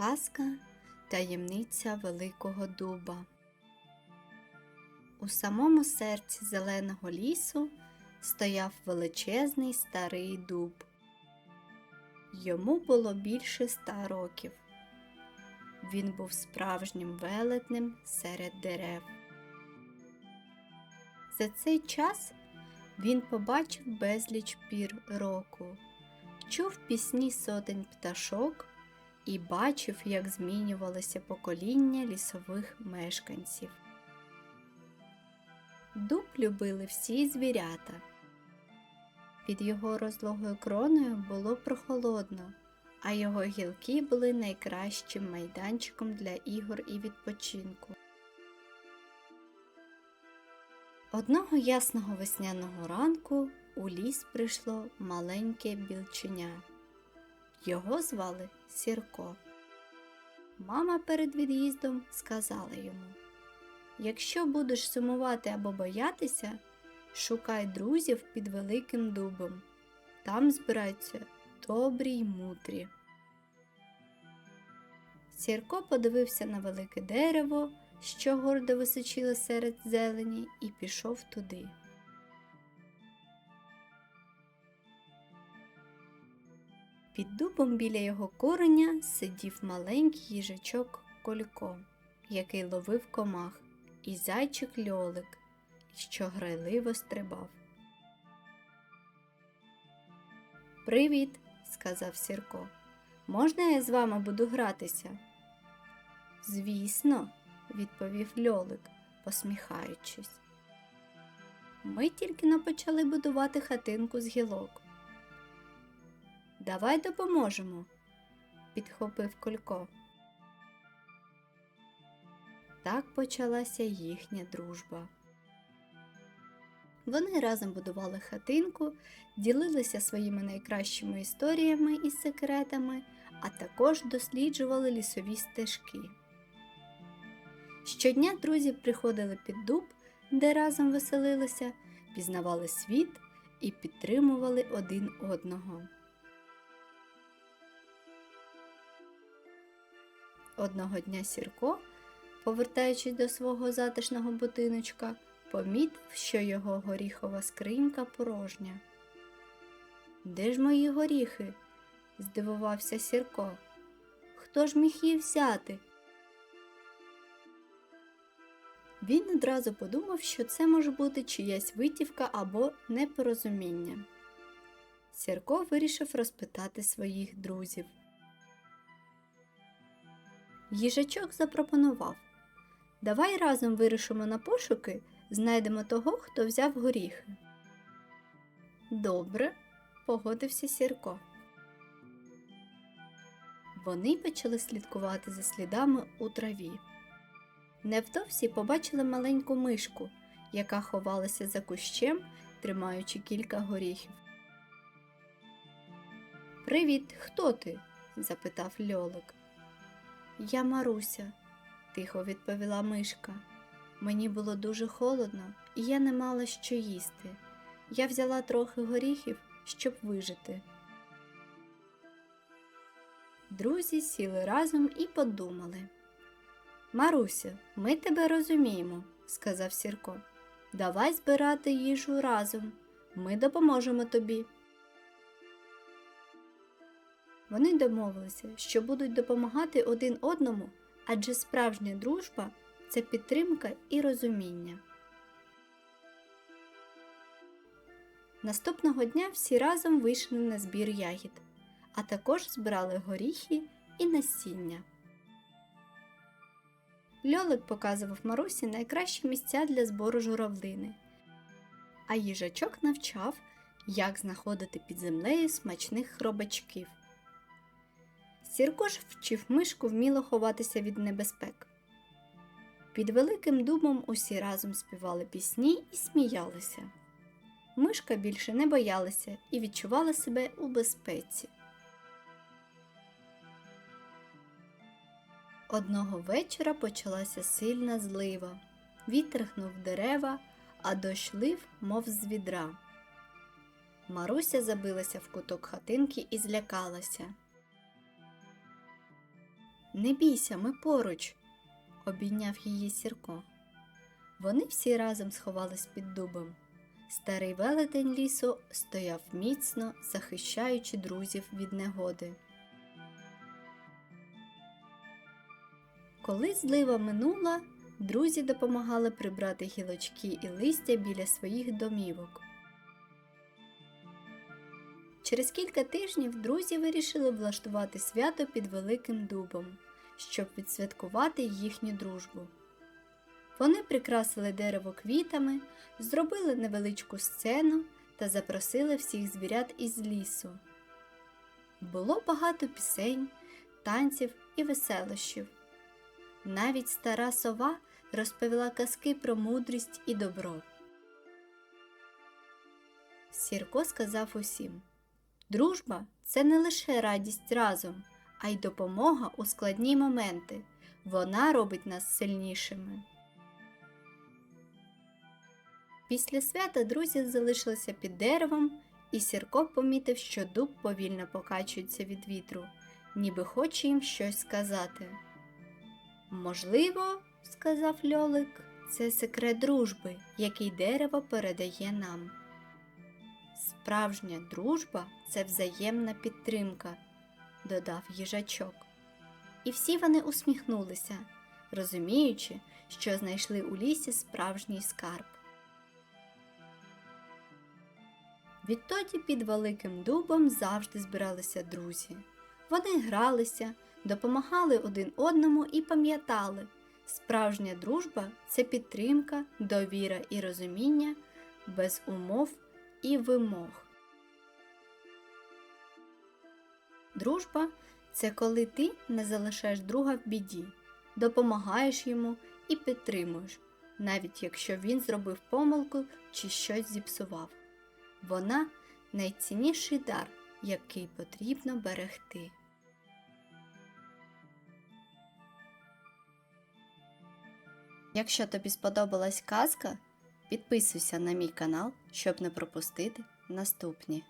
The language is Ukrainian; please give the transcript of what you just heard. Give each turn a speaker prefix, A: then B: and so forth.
A: Казка Таємниця Великого Дуба. У самому серці зеленого лісу стояв величезний старий дуб. Йому було більше ста років. Він був справжнім велетнем серед дерев. За цей час він побачив безліч пір року, чув пісні сотень пташок і бачив, як змінювалося покоління лісових мешканців. Дуб любили всі звірята. Під його розлогою кроною було прохолодно, а його гілки були найкращим майданчиком для ігор і відпочинку. Одного ясного весняного ранку у ліс прийшло маленьке білченя. Його звали Сірко. Мама перед від'їздом сказала йому: Якщо будеш сумувати або боятися, шукай друзів під великим дубом. Там збираються добрі й мудрі. Сірко подивився на велике дерево, що гордо височило серед зелені, і пішов туди. Під дубом біля його кореня сидів маленький їжачок Колько, який ловив комах, і зайчик льолик, що грайливо стрибав. Привіт, сказав Сірко. Можна я з вами буду гратися? Звісно, відповів льолик, посміхаючись. Ми тільки но почали будувати хатинку з гілок. Давай допоможемо, підхопив Колько. Так почалася їхня дружба. Вони разом будували хатинку, ділилися своїми найкращими історіями і секретами, а також досліджували лісові стежки. Щодня друзі приходили під дуб, де разом веселилися, пізнавали світ і підтримували один одного. Одного дня Сірко, повертаючись до свого затишного будиночка, помітив, що його горіхова скринька порожня. Де ж мої горіхи? здивувався Сірко. Хто ж міг їх взяти? Він одразу подумав, що це може бути чиясь витівка або непорозуміння. Сірко вирішив розпитати своїх друзів. Їжачок запропонував Давай разом вирішимо на пошуки, знайдемо того, хто взяв горіхи. Добре, погодився Сірко. Вони почали слідкувати за слідами у траві. Невдовзі побачили маленьку мишку, яка ховалася за кущем, тримаючи кілька горіхів. Привіт, хто ти? запитав льолик. Я Маруся, тихо відповіла мишка. Мені було дуже холодно, і я не мала що їсти. Я взяла трохи горіхів, щоб вижити. Друзі сіли разом і подумали. Маруся, ми тебе розуміємо, сказав Сірко. Давай збирати їжу разом. Ми допоможемо тобі. Вони домовилися, що будуть допомагати один одному, адже справжня дружба це підтримка і розуміння. Наступного дня всі разом вийшли на збір ягід, а також збирали горіхи і насіння. Льолик показував Марусі найкращі місця для збору журавлини, а їжачок навчав, як знаходити під землею смачних хробачків. Сірко ж вчив мишку вміло ховатися від небезпек. Під великим дубом усі разом співали пісні і сміялися. Мишка більше не боялася і відчувала себе у безпеці. Одного вечора почалася сильна злива. Вітер гнув дерева, а дощ лив, мов з відра. Маруся забилася в куток хатинки і злякалася. Не бійся, ми поруч, обійняв її Сірко. Вони всі разом сховались під дубом. Старий велетень лісу стояв міцно, захищаючи друзів від негоди. Коли злива минула, друзі допомагали прибрати гілочки і листя біля своїх домівок. Через кілька тижнів друзі вирішили влаштувати свято під Великим Дубом, щоб відсвяткувати їхню дружбу. Вони прикрасили дерево квітами, зробили невеличку сцену та запросили всіх звірят із лісу. Було багато пісень, танців і веселощів. Навіть стара сова розповіла казки про мудрість і добро. Сірко сказав усім Дружба це не лише радість разом, а й допомога у складні моменти. Вона робить нас сильнішими. Після свята друзі залишилися під деревом, і Сірко помітив, що дуб повільно покачується від вітру, ніби хоче їм щось сказати. Можливо, сказав Льолик, це секрет дружби, який дерево передає нам. Справжня дружба це взаємна підтримка, додав їжачок. І всі вони усміхнулися, розуміючи, що знайшли у лісі справжній скарб. Відтоді під великим дубом завжди збиралися друзі. Вони гралися, допомагали один одному і пам'ятали, справжня дружба це підтримка, довіра і розуміння без умов і вимог. Дружба це коли ти не залишаєш друга в біді, допомагаєш йому і підтримуєш, навіть якщо він зробив помилку чи щось зіпсував. Вона найцінніший дар, який потрібно берегти. Якщо тобі сподобалась казка, підписуйся на мій канал, щоб не пропустити наступні.